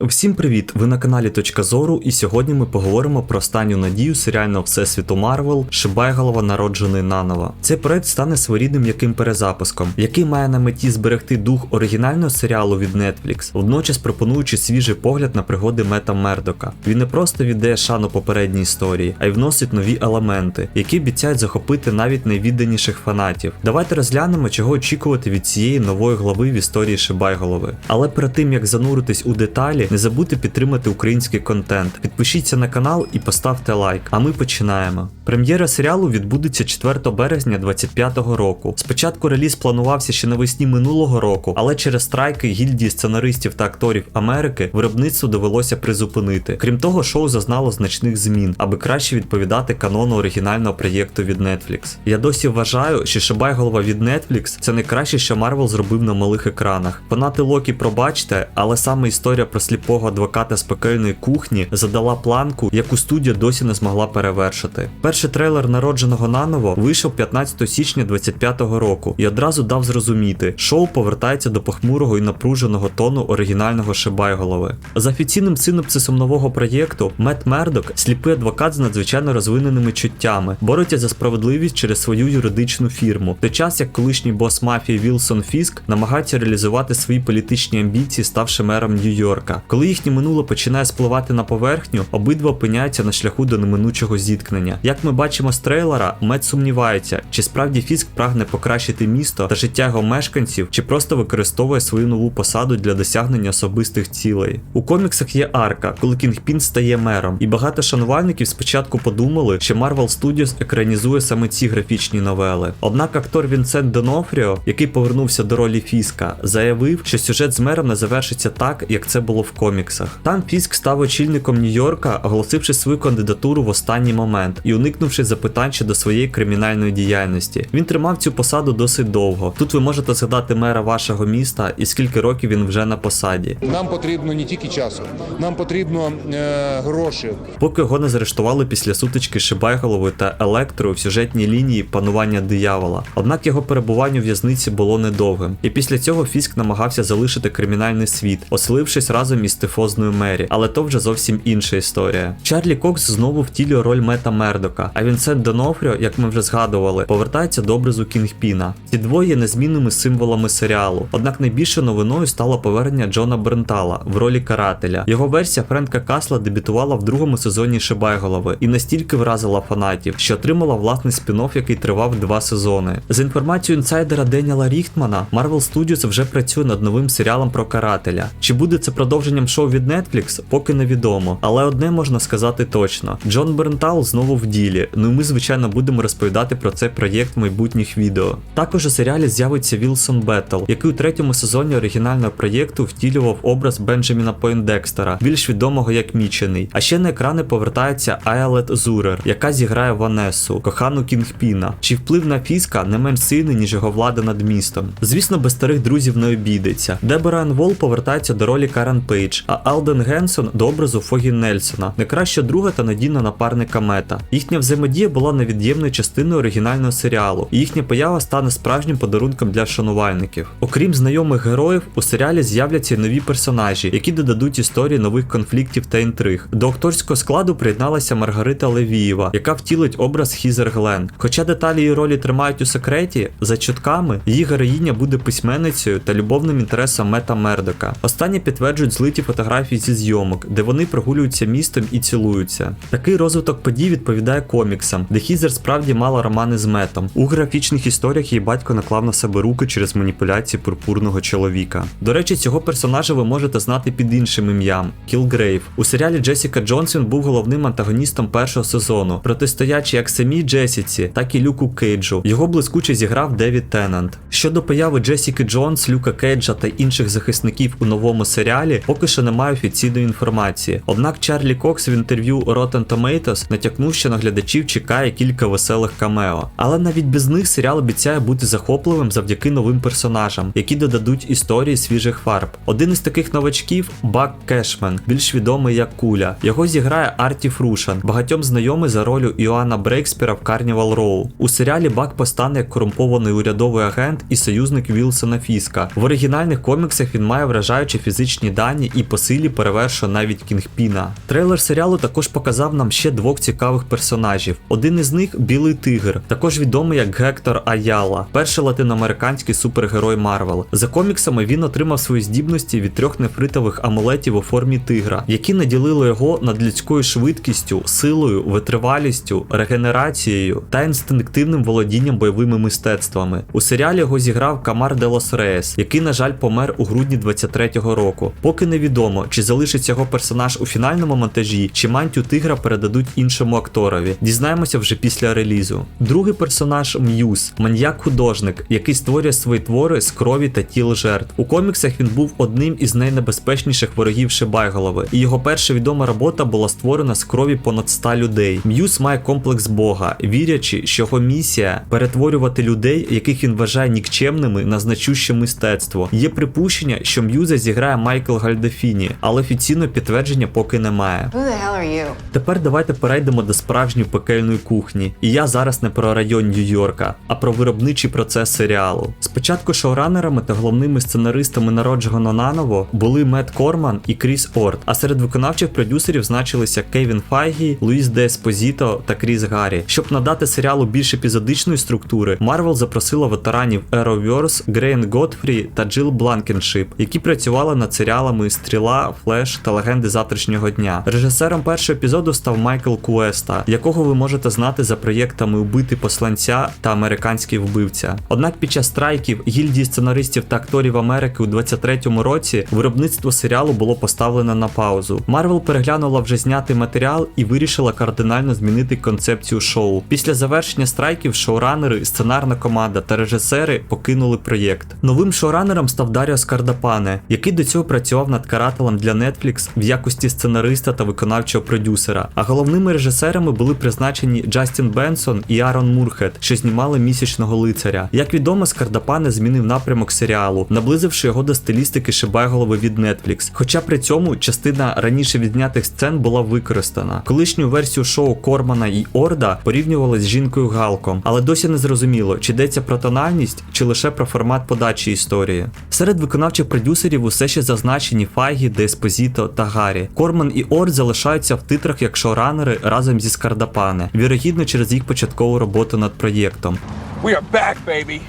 Всім привіт! Ви на каналі Точка Зору, і сьогодні ми поговоримо про останню надію серіального всесвіту Марвел Шибайголова народжений наново. Цей проект стане своєрідним яким перезапуском, який має на меті зберегти дух оригінального серіалу від Netflix, водночас пропонуючи свіжий погляд на пригоди Мета Мердока. Він не просто віддає шану попередній історії, а й вносить нові елементи, які обіцяють захопити навіть найвідданіших фанатів. Давайте розглянемо, чого очікувати від цієї нової глави в історії Шибайголови. Але перед тим як зануритись у деталі, не забудьте підтримати український контент. Підпишіться на канал і поставте лайк. А ми починаємо. Прем'єра серіалу відбудеться 4 березня 2025 року. Спочатку реліз планувався ще навесні минулого року, але через страйки гільдії сценаристів та акторів Америки виробництво довелося призупинити. Крім того, шоу зазнало значних змін, аби краще відповідати канону оригінального проєкту від Netflix. Я досі вважаю, що Шибайголова від Netflix це найкраще, що Марвел зробив на малих екранах. Фанати Локі, пробачте, але саме історія про сліпого адвоката з пекельної кухні задала планку, яку студія досі не змогла перевершити. Перший трейлер народженого наново вийшов 15 січня 25-го року і одразу дав зрозуміти, шоу повертається до похмурого і напруженого тону оригінального Шибайголови. За офіційним синопсисом нового проєкту, Мет Мердок сліпий адвокат з надзвичайно розвиненими чуттями, бореться за справедливість через свою юридичну фірму, в той час як колишній бос мафії Вілсон Фіск намагається реалізувати свої політичні амбіції, ставши мером Нью-Йорка. Коли їхнє минуле починає спливати на поверхню, обидва опиняються на шляху до неминучого зіткнення. Як ми бачимо з трейлера, Мед сумнівається, чи справді Фіск прагне покращити місто та життя його мешканців, чи просто використовує свою нову посаду для досягнення особистих цілей. У коміксах є арка, коли Кінгпін стає мером, і багато шанувальників спочатку подумали, що Marvel Studios екранізує саме ці графічні новели. Однак актор Вінсент Донофріо, який повернувся до ролі Фіска, заявив, що сюжет з мером не завершиться так, як це було в коміксах. Там Фіск став очільником Нью-Йорка, оголосивши свою кандидатуру в останній момент і уникнувши запитань щодо своєї кримінальної діяльності. Він тримав цю посаду досить довго. Тут ви можете згадати мера вашого міста і скільки років він вже на посаді. Нам потрібно не тільки часу, нам потрібно е, гроші. Поки його не заарештували після сутички Шибайголови та Електро в сюжетній лінії панування диявола. Однак його перебування у в'язниці було недовгим, і після цього Фіск намагався залишити кримінальний світ, оселившись разом із тифозною Мері, але то вже зовсім інша історія. Чарлі Кокс знову втілює роль Мета Мердока, а Вінсент Донофріо, як ми вже згадували, повертається до образу Кінгпіна. Ці двоє є незмінними символами серіалу. Однак найбільшою новиною стало повернення Джона Брентала в ролі карателя. Його версія Френка Касла дебютувала в другому сезоні Шибайголови і настільки вразила фанатів, що отримала власний спін-офф, який тривав два сезони. За інформацією інсайдера Деніела Ріхтмана, Marvel Studios вже працює над новим серіалом про карателя. Чи буде це продовженням шоу від Netflix, поки невідомо. Але одне можна сказати точно: Джон Бернтал знову в ділі. Ну і ми, звичайно, будемо розповідати про цей проєкт майбутніх відео. Також у серіалі з'явиться Вілсон Беттл, який у третьому сезоні оригінального проєкту втілював образ Бенджаміна Пойндекстера, більш відомого як Мічений. А ще на екрани повертається Айлет Зурер, яка зіграє Ванесу, кохану Кінгпіна. Чи вплив на Фіска не менш сильний, ніж його влада над містом. Звісно, без старих друзів не обійдеться. Дебора Вол повертається до ролі Карен Пейдж, а Алден Генсон до образу Фогі Нельсона, найкраща друга та надійна напарника Мета. Їхня взаємодія була невід'ємною частиною оригінального серіалу, і їхня поява стане справжнім подарунком для шанувальників. Окрім знайомих героїв, у серіалі з'являться й нові персонажі, які додадуть історії нових конфліктів та інтриг. До акторського складу приєдналася Маргарита Левієва, яка втілить образ Хізер Глен. Хоча деталі її ролі тримають у секреті, за чутками її героїня буде письменницею та любовним інтересом Мета Мердока. Останні підтверджують злиті фотографії зі зйомок, де вони прогулюються містом і цілуються. Такий розвиток подій відповідає коміксам, де Хізер справді мала романи з метом. У графічних історіях її батько наклав на себе руки через маніпуляції пурпурного чоловіка. До речі, цього персонажа ви можете знати під іншим ім'ям Кілгрейв. У серіалі Джесіка Джонсон був головним антагоністом першого сезону, протистоячи як самій Джесіці, так і Люку Кейджу. Його блискуче зіграв Девід Теннант. Щодо появи Джесіки Джонс, Люка Кейджа та інших захисників у новому серіалі, поки що немає офіційної інформації. Однак Чарлі Кокс в інтерв'ю Rotten Tomatoes натякнув, що на глядачів чекає кілька веселих камео. Але навіть без них серіал обіцяє бути захопливим завдяки новим персонажам, які додадуть історії свіжих фарб. Один із таких новачків Бак Кешмен, більш відомий як Куля. Його зіграє Арті Фрушан, багатьом знайомий за ролю Іоанна Брейкспіра в Carnival Row. У серіалі Бак постане як корумпований урядовий агент і союзник Вілсона Фіска. В оригінальних коміксах він має вражаючі фізичні дані і по силі перевершує навіть Кінгпіна. Трейлер серіалу також показав нам ще двох цікавих персонажів. Один із них білий тигр, також відомий як Гектор Аяла, перший латиноамериканський супергерой Марвел. За коміксами він отримав свої здібності від трьох нефритових амулетів у формі тигра, які наділили його над людською швидкістю, силою, витривалістю, регенерацією та інстинктивним володінням бойовими мистецтвами. У серіалі його зіграв Камар Делос Реєс, який, на жаль, помер у грудні 23-го року. Поки невідомо, чи залишиться його персонаж у фінальному монтажі, чи мантію тигра передадуть іншому акторові. Дізнаємося вже після релізу. Другий персонаж М'юз, маньяк-художник, який створює свої твори з крові та тіл жертв. У коміксах він був одним із найнебезпечніших ворогів Шибайголови, і його перша відома робота була створена з крові понад 100 людей. М'юз має комплекс Бога, вірячи, що його місія перетворювати людей, яких він вважає нікчемними, на значуще мистецтво. Є припущення, що М'юза зіграє Майкл Гальдефіні, але офіційного підтвердження поки немає. Who the hell are you? Тепер давайте перейдемо до справжньої пекельної кухні. І я зараз не про район Нью-Йорка, а про виробничий процес серіалу. Спочатку шоуранерами та головними сценаристами народженого наново були Мет Корман і Кріс Орт, а серед виконавчих продюсерів значилися Кевін Файгі, Луїс Де Еспозіто та Кріс Гаррі. Щоб надати серіалу більш епізодичної структури, Марвел запросила ветеранів Arrowverse, Грейн Готфрі та Джил Бланкеншип, які працювали над серіалами Стріла, Флеш та Легенди завтрашнього дня. Режисером першого епізоду став Майкл Куеста, якого ви можете знати за проєктами Убити посланця та Американський вбивця. Однак під час страйків гільдії сценаристів та акторів Америки у 23-му році виробництво серіалу було поставлено на паузу. Марвел переглянула вже знятий матеріал і вирішила кардинально змінити концепцію шоу. Після завершення страйків шоуранери, сценарна команда та режисери покинули проєкт. Новим шоуранером став Даріо Скардапане, який до цього працював над карателем для Netflix в якості сценариста та виконавчого продюсера. А головними режисерами були призначені Джастін Бенсон і Арон Мурхет, що знімали місячного лицаря. Як відомо, Скардапане змінив напрямок серіалу, наблизивши його до стилістики Шибайголови від Netflix. Хоча при цьому частина раніше відзнятих сцен була використана. Колишню версію шоу Кормана і Орда порівнювали з жінкою Галком, але досі не зрозуміло, чи йдеться про тональність, чи лише про формат подачі історії. Серед виконавчих продюсерів усе ще зазначені Файгі, Деспозіто та Гаррі. Корман і Орд залишаються в титрах як шоуранери разом зі Скардапане, вірогідно через їх початкову роботу над проєктом. We are back, baby.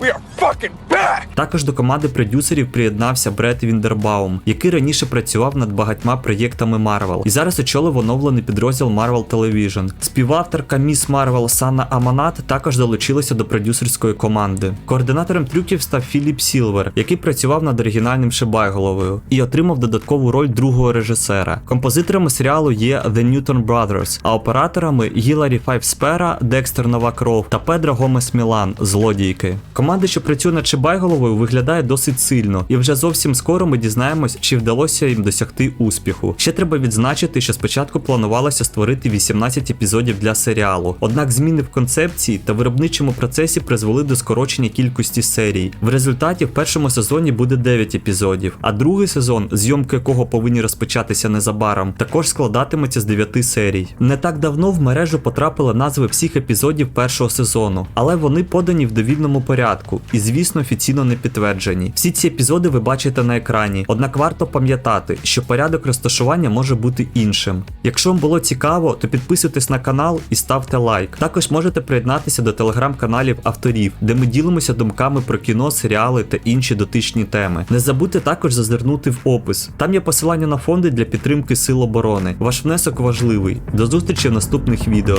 We are fucking back. Також до команди продюсерів приєднався Бред Віндербаум, який раніше працював над багатьма проєктами Марвел, і зараз очолив оновлений підрозділ Marvel Television. Співавторка Міс Марвел Санна Аманат також долучилася до продюсерської команди. Координатором трюків став Філіп Сілвер, який працював над оригінальним Шибайголовою і отримав додаткову роль другого режисера. Композиторами серіалу є The Newton Brothers, а операторами Гіларі Файвспера, Декстер Нова Кров та Педро Гомес Мілан, злодійки. Команда, що працює над Шибайголовою, виглядає досить сильно, і вже зовсім скоро ми дізнаємось, чи вдалося їм досягти успіху. Ще треба відзначити, що спочатку планувалося створити 18 епізодів для серіалу. Однак зміни в концепції та виробничому процесі призвели до скорочення кількості серій. В результаті в першому сезоні буде 9 епізодів, а другий сезон, зйомки якого повинні розпочатися незабаром, також складатиметься з 9 серій. Не так давно в мережу потрапили назви всіх епізодів першого сезону, але вони подані в довільному порядку і, звісно, офіційно не підтверджені. Всі ці епізоди ви бачите на екрані, однак варто пам'ятати, що порядок розташування може бути іншим. Якщо вам було цікаво, то підписуйтесь на канал і ставте лайк. Також можете приєднатися до телеграм-каналів авторів, де ми ділимося думками про кіно, серіали та інші дотичні теми. Не забудьте також зазирнути в опис. Там є посилання на фонди для підтримки сил оборони. Ваш внесок важливий. До зустрічі в наступних відео.